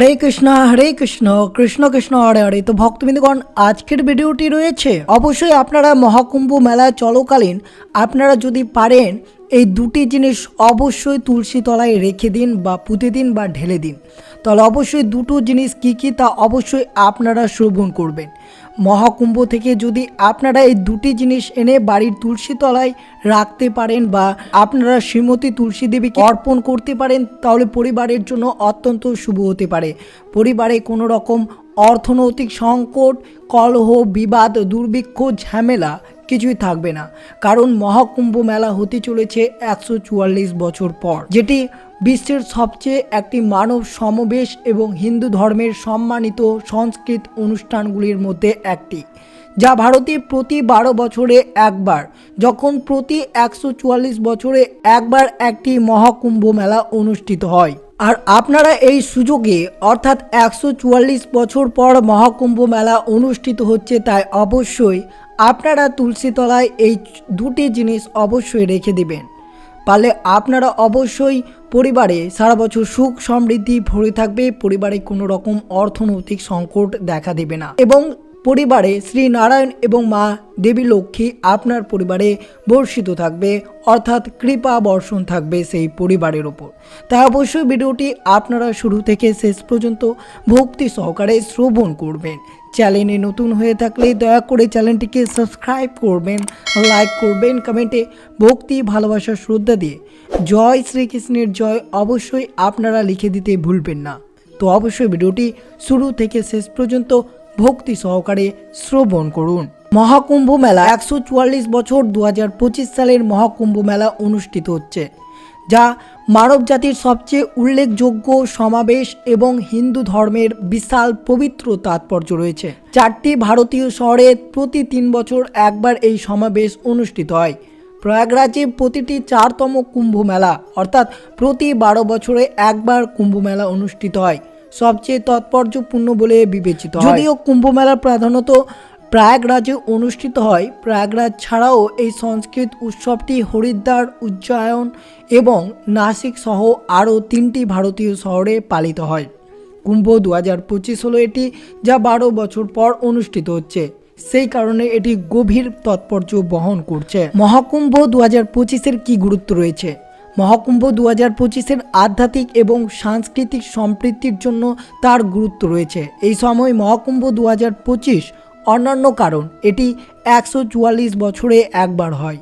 হরে কৃষ্ণ হরে কৃষ্ণ কৃষ্ণ কৃষ্ণ, হরে হরে। তো ভক্তবৃন্দগণ, আজকের ভিডিওটি রয়েছে। অবশ্যই আপনারা মহাকুম্ভ মেলা চলকালীন আপনারা যদি পারেন, এই দুটি জিনিস অবশ্যই তুলসী তলায় রেখে দিন বা পুঁতে দিন বা ঢেলে দিন। তাহলে অবশ্যই দুটো জিনিস কি কী তা অবশ্যই আপনারা শ্রবণ করবেন। মহাকুম্ভ থেকে যদি আপনারা এই দুটি জিনিস এনে বাড়ির তুলসী তলায় রাখতে পারেন বা আপনারা শ্রীমতী তুলসী দেবীকে অর্পণ করতে পারেন, তাহলে পরিবারের জন্য অত্যন্ত শুভ হতে পারে। পরিবারে কোনো রকম অর্থনৈতিক সংকট, কলহ, বিবাদ, দুর্ভিক্ষ, ঝামেলা কিছুই থাকবে না। কারণ মহাকুম্ভ মেলা হতে চলেছে একশো চুয়াল্লিশ বছর পর, যেটি বিশ্বের সবচেয়ে একটি মানব সমাবেশ এবং হিন্দু ধর্মের সম্মানিত সংস্কৃত অনুষ্ঠানগুলির মধ্যে একটি, যা ভারতে প্রতি বারো বছরে একবার, যখন প্রতি একশো চুয়াল্লিশ বছরে একবার একটি মহাকুম্ভ মেলা অনুষ্ঠিত হয়। আর আপনারা এই সুযোগে, অর্থাৎ একশো চুয়াল্লিশ বছর পর মহাকুম্ভ মেলা অনুষ্ঠিত হচ্ছে তাই অবশ্যই আপনারা তুলসী তলায় এই দুটি জিনিস অবশ্যই রেখে দেবেন। পারলে আপনারা অবশ্যই পরিবারে সারা বছর সুখ সমৃদ্ধি ভরে থাকবে, পরিবারে কোনো রকম অর্থনৈতিক সংকট দেখা দেবে না। এবং পরিবারে শ্রী নারায়ণ এবং মা দেবী লক্ষ্মী আপনার পরিবারে বর্ষিত থাকবে, অর্থাৎ কৃপা বর্ষণ থাকবে সেই পরিবারের ওপর। তাই অবশ্যই ভিডিওটি আপনারা শুরু থেকে শেষ পর্যন্ত ভক্তি সহকারে শ্রবণ করবেন। চ্যানেলে নতুন হয়ে থাকলে দয়া করে চ্যানেলটিকে সাবস্ক্রাইব করবেন, লাইক করবেন, কমেন্টে ভক্তি, ভালোবাসা, শ্রদ্ধা দিয়ে জয় শ্রীকৃষ্ণের জয় অবশ্যই আপনারা লিখে দিতে ভুলবেন না। তো অবশ্যই ভিডিওটি শুরু থেকে শেষ পর্যন্ত ভক্তি সহকারে শ্রবণ করুন। মহাকুম্ভ মেলা একশো চুয়াল্লিশ বছর দু হাজার পঁচিশ সালের মহাকুম্ভ মেলা অনুষ্ঠিত হচ্ছে, যা মানব জাতির সবচেয়ে উল্লেখযোগ্য সমাবেশ এবং হিন্দু ধর্মের বিশাল পবিত্র তাৎপর্য রয়েছে। চারটি ভারতীয় শহরে প্রতি তিন বছর একবার এই সমাবেশ অনুষ্ঠিত হয়। প্রয়াগরাজে প্রতিটি চারতম কুম্ভ মেলা, অর্থাৎ প্রতি বারো বছরে একবার কুম্ভ মেলা অনুষ্ঠিত হয়। সবচেয়ে তাৎপর্যপূর্ণ বলে বিবেচিত। যদিও কুম্ভ মেলা প্রধানত প্রয়াগরাজে অনুষ্ঠিত হয়, প্রয়াগরাজ ছাড়াও এই সংস্কৃত উৎসবটি হরিদ্বার, উজ্জয়ন এবং নাসিক সহ আরও তিনটি ভারতীয় শহরে পালিত হয়। কুম্ভ দু হাজার পঁচিশ হলো এটি, যা বারো বছর পর অনুষ্ঠিত হচ্ছে। সেই কারণে এটি গভীর তাৎপর্য বহন করছে। মহাকুম্ভ দু হাজার পঁচিশের কী গুরুত্ব রয়েছে? মহাকুম্ভ দু হাজার পঁচিশের আধ্যাত্মিক এবং সাংস্কৃতিক সম্পৃক্তির জন্য তার গুরুত্ব রয়েছে। এই সময় মহাকুম্ভ দু হাজার পঁচিশ অন্যান্য কারণ, এটি একশো চুয়াল্লিশ বছরে একবার হয়।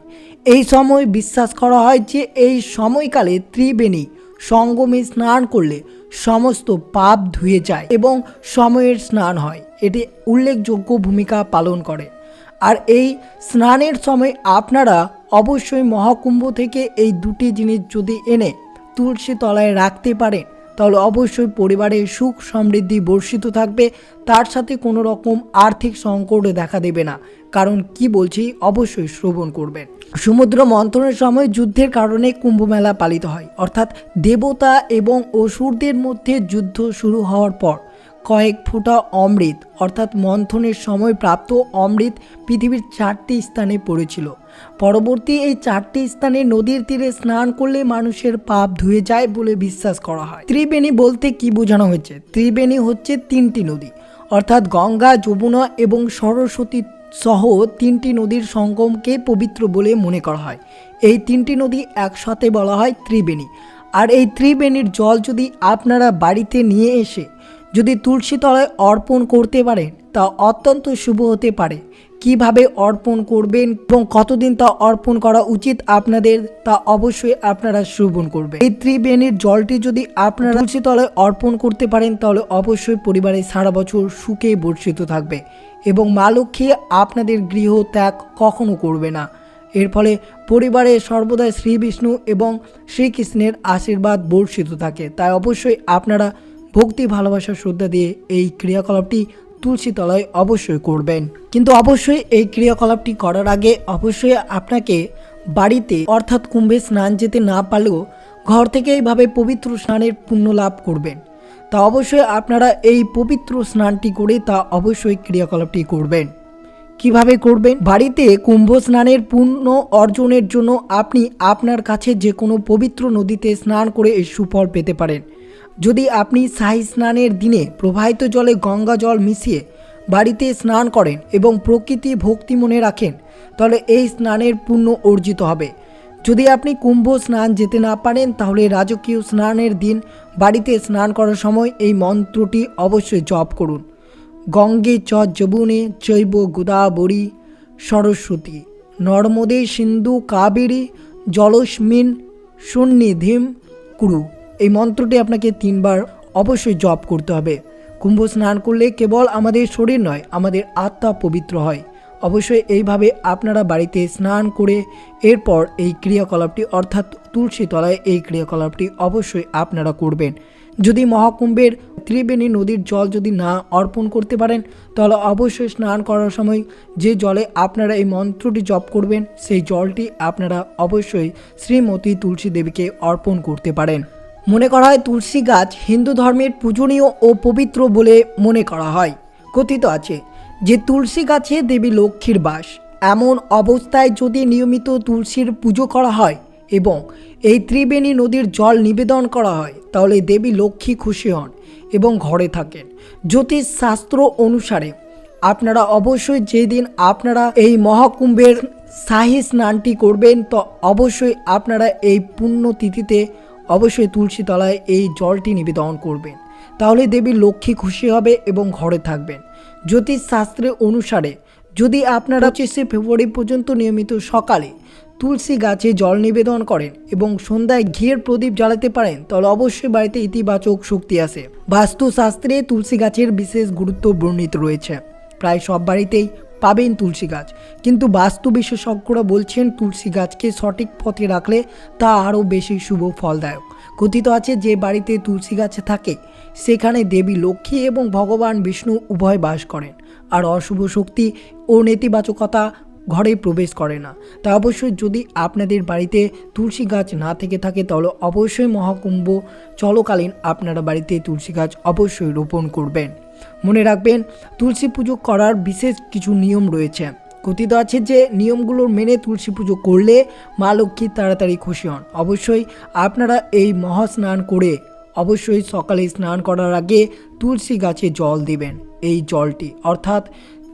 এই সময় বিশ্বাস করা হয় যে এই সময়কালে ত্রিবেণী সঙ্গমে স্নান করলে সমস্ত পাপ ধুয়ে যায় এবং সময়ের স্নান হয়। এটি উল্লেখযোগ্য ভূমিকা পালন করে। আর এই স্নানের সময় আপনারা অবশ্যই মহাকুম্ভ থেকে এই দুটি জিনিস যদি এনে তুলসী তলায় রাখতে পারেন, তাহলে অবশ্যই পরিবারে সুখ সমৃদ্ধি বর্ষিত থাকবে। তার সাথে কোনো রকম আর্থিক সংকট দেখা দেবে না। কারণ কি বলছি, অবশ্যই শ্রবণ করবেন। সমুদ্র মন্থনের সময় যুদ্ধের কারণে কুম্ভমেলা পালিত হয়। অর্থাৎ দেবতা এবং অসুরদের মধ্যে যুদ্ধ শুরু হওয়ার পর কয়েক ফোঁটা অমৃত, অর্থাৎ মন্থনের সময় প্রাপ্ত অমৃত পৃথিবীর চারটি স্থানে পড়েছিল। পরবর্তী এই চারটি স্থানে নদীর তীরে স্নান করলে মানুষের পাপ ধুয়ে যায় বলে বিশ্বাস করা হয়। ত্রিবেণী বলতে কি বোঝানো হয়েছে? ত্রিবেণী হচ্ছে তিনটি নদী, অর্থাৎ গঙ্গা, যমুনা এবং সরস্বতী সহ তিনটি নদীর সঙ্গমকে পবিত্র বলে মনে করা হয়। এই তিনটি নদী একসাথে বলা হয় ত্রিবেণী। আর এই ত্রিবেণীর জল যদি আপনারা বাড়িতে নিয়ে এসে যদি তুলসী তলায় অর্পণ করতে পারেন তা অত্যন্ত শুভ হতে পারে। কীভাবে অর্পণ করবেন এবং কতদিন তা অর্পণ করা উচিত আপনাদের, তা অবশ্যই আপনারা শ্রবণ করবেন। এই ত্রিবেণীর জলটি যদি আপনারা তুলসী তলায় অর্পণ করতে পারেন, তাহলে অবশ্যই পরিবারে সারা বছর সুখে বর্ষিত থাকবে এবং মা লক্ষ্মী আপনাদের গৃহ ত্যাগ কখনো করবে না। এর ফলে পরিবারে সর্বদা শ্রী বিষ্ণু এবং শ্রীকৃষ্ণের আশীর্বাদ বর্ষিত থাকে। তাই অবশ্যই আপনারা ভক্তি, ভালোবাসা, শ্রদ্ধা দিয়ে এই ক্রিয়াকলাপটি তুলসী তলায় অবশ্যই করবেন। কিন্তু অবশ্যই এই ক্রিয়াকলাপটি করার আগে অবশ্যই আপনাকে বাড়িতে অর্থাৎ কুম্ভে স্নান যেতে না পারলেও ঘর থেকে এইভাবে পবিত্র স্নানের পুণ্য লাভ করবেন। তা অবশ্যই আপনারা এই পবিত্র স্নানটি করে তা অবশ্যই ক্রিয়াকলাপটি করবেন। কীভাবে করবেন? বাড়িতে কুম্ভ স্নানের পূর্ণ অর্জনের জন্য আপনি আপনার কাছে যে কোনো পবিত্র নদীতে স্নান করে এই সুফল পেতে পারেন। যদি আপনি শাহী স্নানের দিনে প্রবাহিত জলে গঙ্গা জল মিশিয়ে বাড়িতে স্নান করেন এবং প্রকৃতি ভক্তি মনে রাখেন, তাহলে এই স্নানের পুণ্য অর্জিত হবে। যদি আপনি কুম্ভ স্নান যেতে না পারেন, তাহলে রাজকীয় স্নানের দিন বাড়িতে স্নান করার সময় এই মন্ত্রটি অবশ্যই জপ করুন। গঙ্গে চ যবুনে জৈব গোদাবরী সরস্বতী, নর্মদে সিন্ধু কাবেরী জলস্মিন সুন্নিধিম কুরু। এই মন্ত্রটি আপনাকে তিনবার অবশ্যই জপ করতে হবে। কুম্ভ স্নান করলে কেবল আমাদের শরীর নয়, আমাদের আত্মা পবিত্র হয়। অবশ্যই এইভাবে আপনারা বাড়িতে স্নান করে এরপর এই ক্রিয়াকলাপটি, অর্থাৎ তুলসী তলায় এই ক্রিয়াকলাপটি অবশ্যই আপনারা করবেন। যদি মহাকুম্ভের ত্রিবেণী নদীর জল যদি না অর্পণ করতে পারেন, তাহলে অবশ্যই স্নান করার সময় যে জলে আপনারা এই মন্ত্রটি জপ করবেন, সেই জলটি আপনারা অবশ্যই শ্রীমতী তুলসী দেবীকে অর্পণ করতে পারেন। মনে করা হয় তুলসী গাছ হিন্দু ধর্মের পূজনীয় ও পবিত্র বলে মনে করা হয়। কথিত আছে যে তুলসী গাছে দেবী লক্ষ্মীর বাস। এমন অবস্থায় যদি নিয়মিত তুলসীর পুজো করা হয় এবং এই ত্রিবেণী নদীর জল নিবেদন করা হয়, তাহলে দেবী লক্ষ্মী খুশি হন এবং ঘরে থাকেন। জ্যোতিষ শাস্ত্র অনুসারে আপনারা অবশ্যই যেদিন আপনারা এই মহাকুম্ভের শাহী স্নানটি করবেন, তো অবশ্যই আপনারা এই পুণ্য তিথিতে অবশ্যই তুলসী তলায় এই জলটি নিবেদন করবেন। তাহলে দেবী লক্ষ্মী খুশি হবে এবং ঘরে থাকবেন। জ্যোতিষ শাস্ত্রের অনুসারে, যদি আপনারা পঁচিশে ফেব্রুয়ারি পর্যন্ত নিয়মিত সকালে তুলসী গাছে জল নিবেদন করেন এবং সন্ধ্যায় ঘিয়ের প্রদীপ জ্বালাতে পারেন, তাহলে অবশ্যই বাড়িতে ইতিবাচক শক্তি আসে। বাস্তুশাস্ত্রে তুলসী গাছের বিশেষ গুরুত্ব বর্ণিত রয়েছে। প্রায় সব বাড়িতেই পাবেন তুলসী গাছ। কিন্তু বাস্তু বিশেষজ্ঞরা বলছেন, তুলসী গাছকে সঠিক পথে রাখলে তা আরও বেশি শুভ, ফলদায়ক। কথিত আছে, যে বাড়িতে তুলসী গাছ থাকে, সেখানে দেবী লক্ষ্মী এবং ভগবান বিষ্ণু উভয় বাস করেন। আর অশুভ শক্তি ও নেতিবাচকতা ঘরে প্রবেশ করে না। তা অবশ্যই যদি আপনাদের বাড়িতে তুলসী গাছ না থেকে থাকে, তাহলে অবশ্যই মহাকুম্ভ চলকালীন আপনারা বাড়িতে তুলসী গাছ অবশ্যই রোপণ করবেন। মনে রাখবেন, তুলসী পুজো করার বিশেষ কিছু নিয়ম রয়েছে। কথিত আছে যে, নিয়মগুলো মেনে তুলসী পুজো করলে মা লক্ষ্মী তাড়াতাড়ি খুশি হন। অবশ্যই আপনারা এই মহাস্নান করে অবশ্যই সকালে স্নান করার আগে তুলসী গাছে জল দিবেন। এই জলটি, অর্থাৎ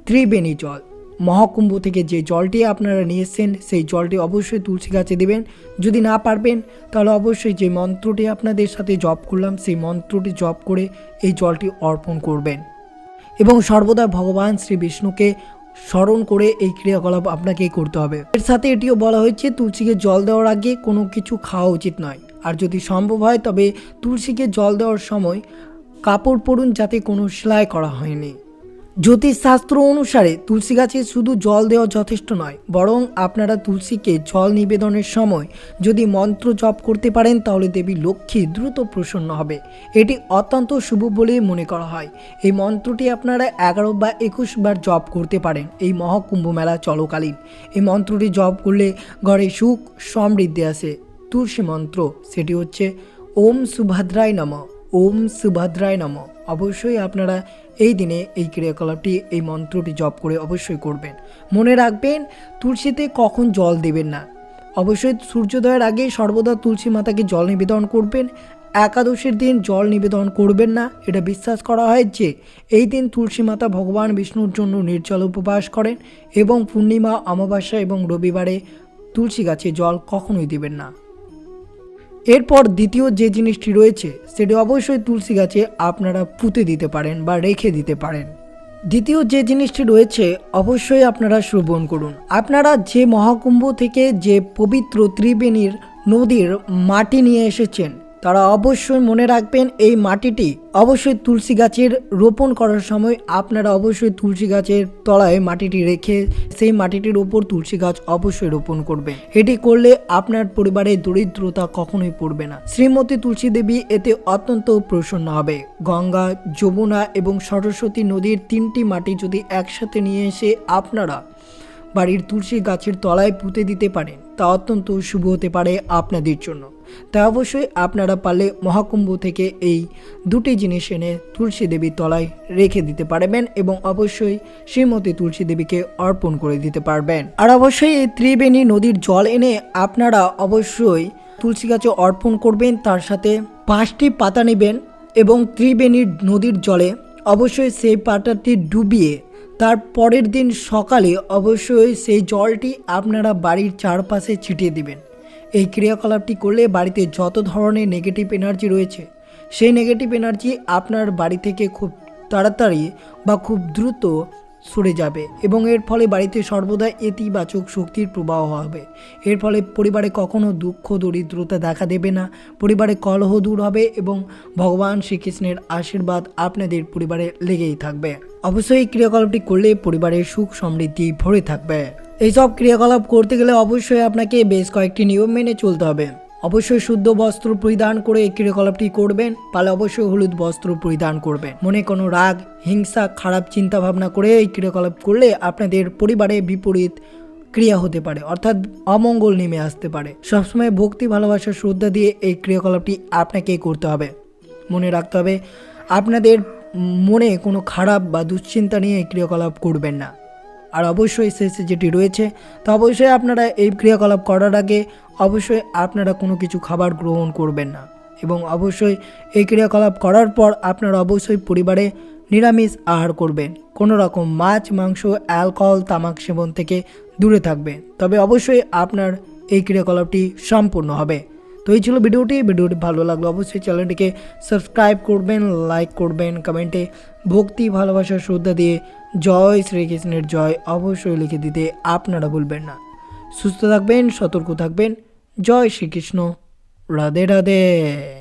ত্রিবেণী জল মহাকুম্ভ থেকে যে জলটি আপনারা নিয়ে এসছেন, সেই জলটি অবশ্যই তুলসী গাছে দেবেন। যদি না পারবেন, তাহলে অবশ্যই যে মন্ত্রটি আপনাদের সাথে জপ করলাম, সেই মন্ত্রটি জপ করে এই জলটি অর্পণ করবেন। এবং সর্বদা ভগবান শ্রী বিষ্ণুকে স্মরণ করে এই ক্রিয়াকলাপ আপনাকে করতে হবে। এর সাথে এটিও বলা হয়েছে, তুলসীকে জল দেওয়ার আগে কোনো কিছু খাওয়া উচিত নয়। আর যদি সম্ভব হয়, তবে তুলসীকে জল দেওয়ার সময় কাপড় পরুন, যাতে কোনো সেলাই করা হয়নি। জ্যোতিষশাস্ত্র অনুসারে তুলসী গাছে শুধু জল দেওয়া যথেষ্ট নয়, বরং আপনারা তুলসীকে জল নিবেদনের সময় যদি মন্ত্র জপ করতে পারেন, তাহলে দেবী লক্ষ্মী দ্রুত প্রসন্ন হবে। এটি অত্যন্ত শুভ বলে মনে করা হয়। এই মন্ত্রটি আপনারা এগারো বা একুশ বার জপ করতে পারেন। এই মহাকুম্ভ মেলা চলকালীন। এই মন্ত্রটি জপ করলে ঘরে সুখ সমৃদ্ধি আসে। তুলসী মন্ত্র, সেটি হচ্ছে ওম সুভদ্রায় নম। ওম সুভদ্রায় নম। অবশ্যই আপনারা এই দিনে এই ক্রিয়াকলাপটি, এই মন্ত্রটি জপ করে অবশ্যই করবেন। মনে রাখবেন, তুলসীতে কখন জল দেবেন না। অবশ্যই সূর্যোদয়ের আগে সর্বদা তুলসী মাতাকে জল নিবেদন করবেন। একাদশীর দিন জল নিবেদন করবেন না। এটা বিশ্বাস করা হয় যে, এই দিন তুলসী মাতা ভগবান বিষ্ণুর জন্য নির্জল উপবাস করেন এবং পূর্ণিমা, অমাবস্যা এবং রবিবারে তুলসী গাছে জল কখনোই দিবেন না। এরপর দ্বিতীয় যে জিনিসটি রয়েছে, সেটি অবশ্যই তুলসী গাছে আপনারা পুঁতে দিতে পারেন বা রেখে দিতে পারেন। দ্বিতীয় যে জিনিসটি রয়েছে, অবশ্যই আপনারা শ্রবণ করুন। আপনারা যে মহাকুম্ভ থেকে যে পবিত্র ত্রিবেণীর নদীর মাটি নিয়ে এসেছেন তারা অবশ্যই মনে রাখবেন এই মাটিটি অবশ্যই তুলসী গাছের রোপণ করার সময় আপনারা অবশ্যই তুলসী গাছের তলায় মাটিটি রেখে সেই মাটিটির ওপর তুলসী গাছ অবশ্যই রোপণ করবেন। এটি করলে আপনার পরিবারে দরিদ্রতা কখনোই পড়বে না। শ্রীমতী তুলসী দেবী এতে অত্যন্ত প্রসন্ন হবে। গঙ্গা, যমুনা এবং সরস্বতী নদীর তিনটি মাটি যদি একসাথে নিয়ে এসে আপনারা বাড়ির তুলসী গাছের তলায় পুঁতে দিতে পারেন তা অত্যন্ত শুভ হতে পারে আপনাদের জন্য। তা অবশ্যই আপনারা পারলে মহাকুম্ভ থেকে এই দুটি জিনিস এনে তুলসী দেবীর তলায় রেখে দিতে পারবেন এবং অবশ্যই শ্রীমতী তুলসী দেবীকে অর্পণ করে দিতে পারবেন। আর অবশ্যই এই ত্রিবেণী নদীর জল এনে আপনারা অবশ্যই তুলসী গাছে অর্পণ করবেন, তার সাথে পাঁচটি পাতা নেবেন এবং ত্রিবেণীর নদীর জলে অবশ্যই সেই পাটাটি ডুবিয়ে তার পরের দিন সকালে অবশ্যই সেই জলটি আপনারা বাড়ির চারপাশে ছিটিয়ে দিবেন। এই ক্রিয়াকলাপটি করলে বাড়িতে যত ধরনের নেগেটিভ এনার্জি রয়েছে, সেই নেগেটিভ এনার্জি আপনার বাড়ি থেকে খুব তাড়াতাড়ি বা খুব দ্রুত সরে যাবে এবং এর ফলে বাড়িতে সর্বদা ইতিবাচক শক্তির প্রবাহ হবে। এর ফলে পরিবারে কখনো দুঃখ, দরিদ্রতা দেখা দেবে না। পরিবারে কলহ দূর হবে এবং ভগবান শ্রীকৃষ্ণের আশীর্বাদ আপনাদের পরিবারে লেগেই থাকবে। অবশ্যই এই ক্রিয়াকলাপটি করলে পরিবারের সুখ সমৃদ্ধি ভরে থাকবে। এইসব ক্রিয়াকলাপ করতে গেলে অবশ্যই আপনাকে বেশ কয়েকটি নিয়ম মেনে চলতে হবে। অবশ্যই শুদ্ধ বস্ত্র পরিধান করে এই ক্রিয়াকলাপটি করবেন। পালে অবশ্যই হলুদ বস্ত্র পরিধান করবেন। মনে কোনো রাগ, হিংসা, খারাপ চিন্তা ভাবনা করে এই ক্রিয়াকলাপ করলে আপনাদের পরিবারে বিপরীত ক্রিয়া হতে পারে, অর্থাৎ অমঙ্গল নেমে আসতে পারে। সবসময় ভক্তি, ভালোবাসা, শ্রদ্ধা দিয়ে এই ক্রিয়াকলাপটি আপনাকে করতে হবে। মনে রাখতে হবে, আপনাদের মনে কোনো খারাপ বা দুশ্চিন্তা নিয়ে এই ক্রিয়াকলাপ করবেন না। আর অবশ্যই শেষে যেটি রয়েছে, তো অবশ্যই আপনারা এই ক্রিয়াকলাপ করার আগে অবশ্যই আপনারা কোনো কিছু খাবার গ্রহণ করবেন না এবং অবশ্যই এই ক্রিয়াকলাপ করার পর আপনারা অবশ্যই পরিবারে নিরামিষ আহার করবেন। কোনো রকম মাছ, মাংস, অ্যালকোহল, তামাক সেবন থেকে দূরে থাকবেন। তবে অবশ্যই আপনার এই ক্রিয়াকলাপটি সম্পূর্ণ হবে। তো এই ছিল ভিডিওটি। ভিডিওটি ভালো লাগল অবশ্যই চ্যানেলটিকে সাবস্ক্রাইব করবেন, লাইক করবেন, কমেন্টে ভক্তি, ভালোবাসা, শ্রদ্ধা দিয়ে জয় শ্রীকৃষ্ণের জয় অবশ্যই লিখে দিতে আপনারা ভুলবেন না। সুস্থ থাকবেন, সতর্ক থাকবেন। জয় শ্রীকৃষ্ণ। রাধে রাধে।